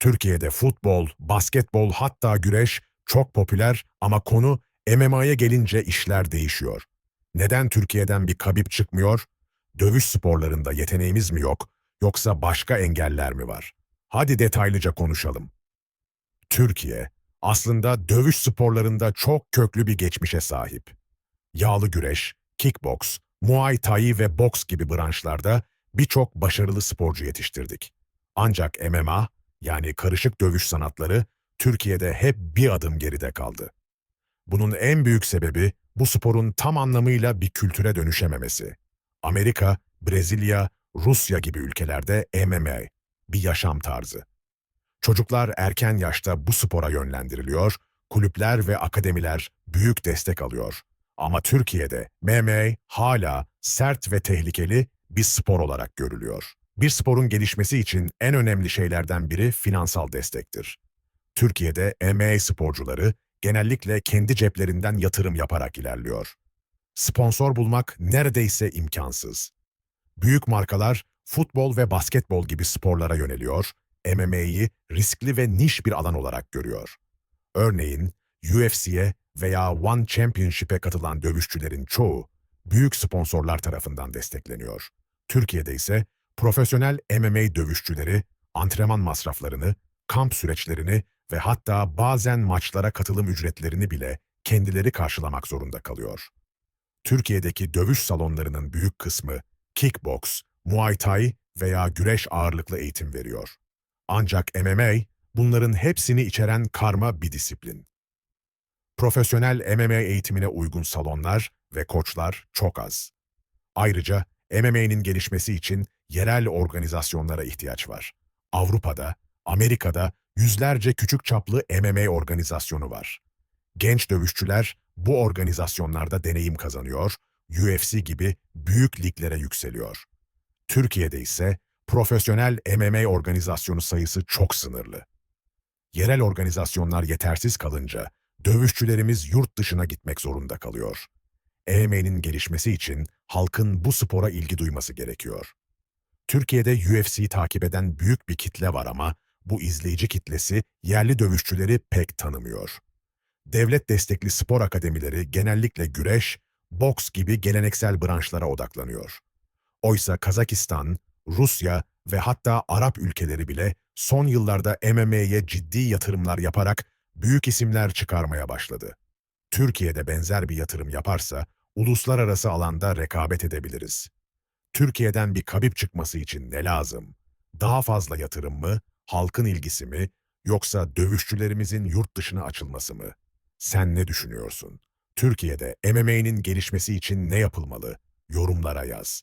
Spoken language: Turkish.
Türkiye'de futbol, basketbol hatta güreş çok popüler ama konu MMA'ya gelince işler değişiyor. Neden Türkiye'den bir kabip çıkmıyor? Dövüş sporlarında yeteneğimiz mi yok yoksa başka engeller mi var? Hadi detaylıca konuşalım. Türkiye aslında dövüş sporlarında çok köklü bir geçmişe sahip. Yağlı güreş, kickboks, muay thai ve boks gibi branşlarda birçok başarılı sporcu yetiştirdik. Ancak MMA yani karışık dövüş sanatları Türkiye'de hep bir adım geride kaldı. Bunun en büyük sebebi bu sporun tam anlamıyla bir kültüre dönüşememesi. Amerika, Brezilya, Rusya gibi ülkelerde MMA bir yaşam tarzı. Çocuklar erken yaşta bu spora yönlendiriliyor, kulüpler ve akademiler büyük destek alıyor. Ama Türkiye'de MMA hala sert ve tehlikeli bir spor olarak görülüyor. Bir sporun gelişmesi için en önemli şeylerden biri finansal destektir. Türkiye'de MMA sporcuları genellikle kendi ceplerinden yatırım yaparak ilerliyor. Sponsor bulmak neredeyse imkansız. Büyük markalar futbol ve basketbol gibi sporlara yöneliyor, MMA'yi riskli ve niş bir alan olarak görüyor. Örneğin UFC'ye veya One Championship'e katılan dövüşçülerin çoğu büyük sponsorlar tarafından destekleniyor. Türkiye'de ise profesyonel MMA dövüşçüleri antrenman masraflarını, kamp süreçlerini ve hatta bazen maçlara katılım ücretlerini bile kendileri karşılamak zorunda kalıyor. Türkiye'deki dövüş salonlarının büyük kısmı kickbox, muay thai veya güreş ağırlıklı eğitim veriyor. Ancak MMA bunların hepsini içeren karma bir disiplin. Profesyonel MMA eğitimine uygun salonlar ve koçlar çok az. Ayrıca MMA'nin gelişmesi için yerel organizasyonlara ihtiyaç var. Avrupa'da, Amerika'da yüzlerce küçük çaplı MMA organizasyonu var. Genç dövüşçüler bu organizasyonlarda deneyim kazanıyor, UFC gibi büyük liglere yükseliyor. Türkiye'de ise profesyonel MMA organizasyonu sayısı çok sınırlı. Yerel organizasyonlar yetersiz kalınca dövüşçülerimiz yurt dışına gitmek zorunda kalıyor. EMA'nin gelişmesi için halkın bu spora ilgi duyması gerekiyor. Türkiye'de UFC'yi takip eden büyük bir kitle var ama bu izleyici kitlesi yerli dövüşçüleri pek tanımıyor. Devlet destekli spor akademileri genellikle güreş, boks gibi geleneksel branşlara odaklanıyor. Oysa Kazakistan, Rusya ve hatta Arap ülkeleri bile son yıllarda MMA'ye ciddi yatırımlar yaparak büyük isimler çıkarmaya başladı. Türkiye'de benzer bir yatırım yaparsa uluslararası alanda rekabet edebiliriz. Türkiye'den bir kabip çıkması için ne lazım? Daha fazla yatırım mı, halkın ilgisi mi, yoksa dövüşçülerimizin yurt dışına açılması mı? Sen ne düşünüyorsun? Türkiye'de MMA'nin gelişmesi için ne yapılmalı? Yorumlara yaz.